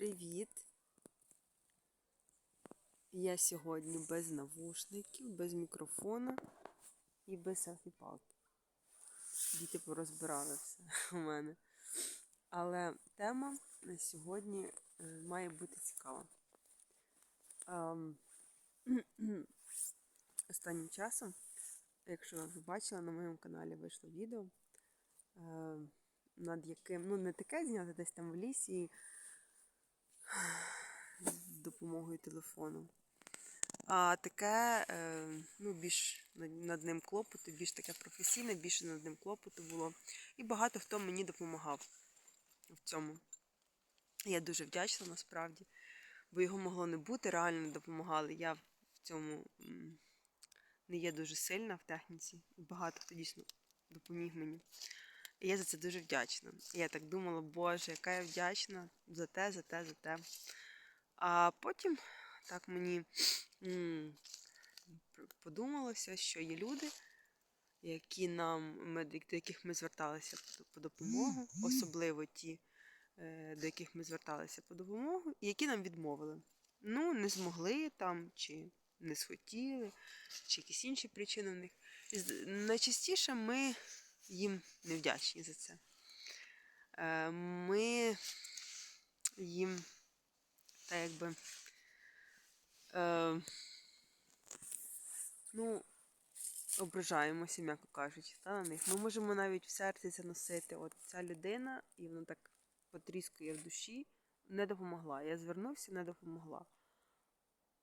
Привіт! Я сьогодні без навушників, без мікрофона і без селфі-палки. Діти порозбирали все у мене. Але тема на сьогодні е, має бути цікава. Ем, Останнім часом, якщо ви бачили, на моєму каналі вийшло відео, е, над яким, ну, не таке зняти десь там в лісі допомогою телефону. А таке, е, ну, більш над ним клопоту, більш таке професійне, більше над ним клопоту було. І багато хто мені допомагав в цьому. Я дуже вдячна насправді, бо його могло не бути, реально допомагали. Я в цьому не є дуже сильна в техніці. Багато хто дійсно допоміг мені. Я за це дуже вдячна. Я так думала, Боже, яка я вдячна за те, за те, за те. А потім так мені подумалося, що є люди, які нам, до яких ми зверталися по допомогу, особливо ті, е, до яких ми зверталися по допомогу, і які нам відмовили. Ну, не змогли там, чи не схотіли, чи якісь інші причини в них. Найчастіше ми їм невдячні за це. Е, ми їм так якби е, ну, ображаємося, м'яко кажучи, та, на них. Ми можемо навіть в серці це носити. От ця людина, і вона так потріскує в душі, не допомогла. Я звернувся, не допомогла.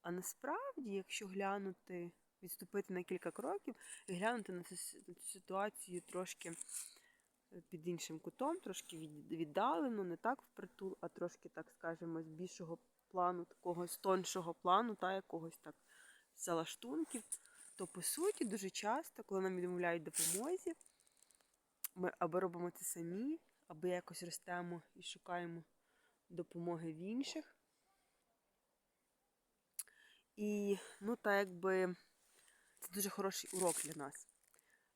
А насправді, якщо глянути, відступити на кілька кроків і глянути на цю, ситуацію трошки е, під іншим кутом, трошки віддалено, не так впритул, а трошки, так скажемо, з більшого плану, такого з тоншого плану, та якогось так залаштунків, то по суті дуже часто, коли нам відмовляють допомозі, ми або робимо це самі, або якось ростемо і шукаємо допомоги в інших. І, ну, так якби це дуже хороший урок для нас.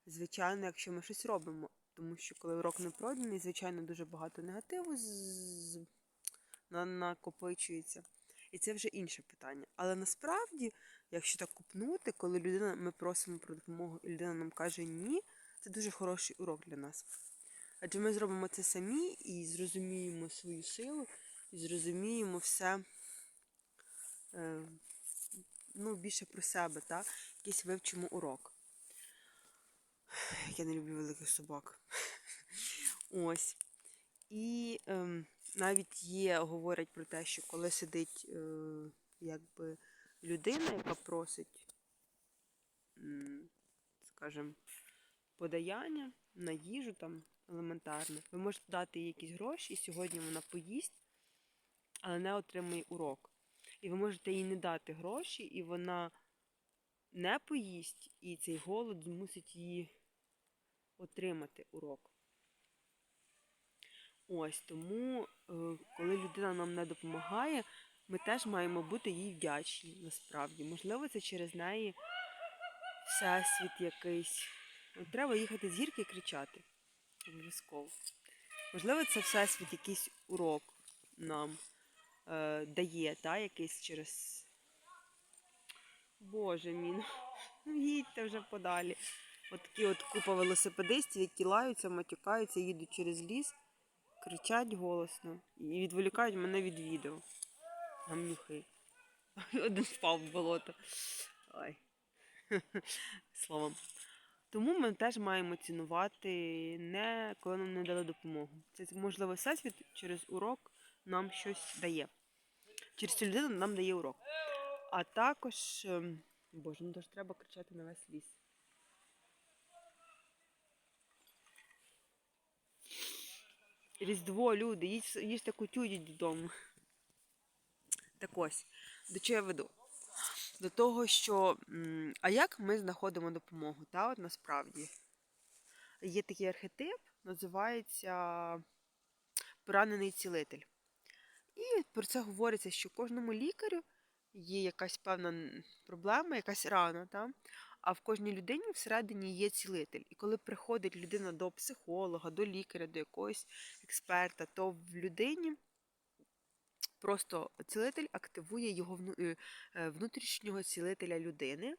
Звичайно, якщо ми щось робимо, тому що коли урок не пройдений, звичайно, дуже багато негативу накопичується. І це вже інше питання. Але насправді, якщо так купнути, коли людина, ми просимо про допомогу, і людина нам каже ні, це дуже хороший урок для нас. Адже ми зробимо це самі і зрозуміємо свою силу, і зрозуміємо все. Ну, більше про себе, так? якийсь вивчимо урок. Я не люблю великих собак. Ось. І ем, навіть є, говорять про те, що коли сидить е, якби людина, яка просить, скажімо, подаяння на їжу там елементарне, ви можете дати їй якісь гроші, і сьогодні вона поїсть, але не отримує урок. І ви можете їй не дати гроші, і вона не поїсть, і цей голод змусить її отримати урок. Ось тому, е, коли людина нам не допомагає, ми теж маємо бути їй вдячні насправді. Можливо, це через неї всесвіт якийсь. Треба їхати з гірки і кричати. Обов'язково. Можливо, це всесвіт якийсь урок нам е, дає, та, якийсь через. Боже мій, ну, ну їдьте вже подалі. От такі от купа велосипедистів, які лаються, матюкаються, їдуть через ліс, кричать голосно і відволікають мене від відео. Гамнюхи. Один впав в болото. Ой. Словом. Тому ми теж маємо цінувати не коли нам не дали допомогу. Це можливо всесвіт через урок нам щось дає. Через цю людину нам дає урок. А також, ем, боже, ну ж треба кричати на весь ліс. Різдво, люди, їжте кутю, йдіть додому. Так ось, до чого я веду? До того, що. А як ми знаходимо допомогу? Та, от насправді? Є такий архетип, називається поранений цілитель. І про це говориться, що кожному лікарю є якась певна проблема, якась рана, та? а в кожній людині всередині є цілитель. І коли приходить людина до психолога, до лікаря, до якогось експерта, то в людині Просто цілитель активує його е, е, внутрішнього цілителя людини.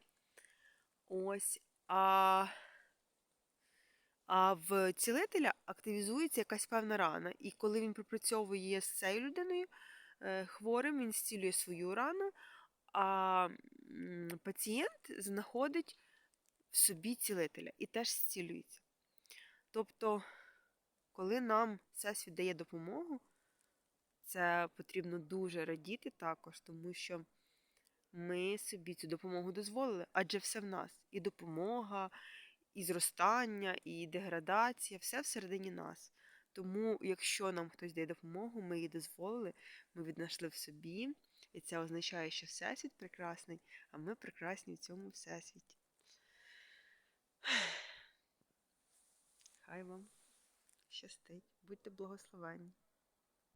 Ось. А, а в цілителя активізується якась певна рана. І коли він пропрацьовує з цією людиною е, хворим, він зцілює свою рану, а пацієнт знаходить в собі цілителя і теж зцілюється. Тобто, коли нам Всесвіт дає допомогу, це потрібно дуже радіти також, тому що ми собі цю допомогу дозволили, адже все в нас. І допомога, і зростання, і деградація, все всередині нас. Тому, якщо нам хтось дає допомогу, ми її дозволили, ми віднайшли в собі, і це означає, що Всесвіт прекрасний, а ми прекрасні в цьому всесвіті. Хай вам щастить, будьте благословенні.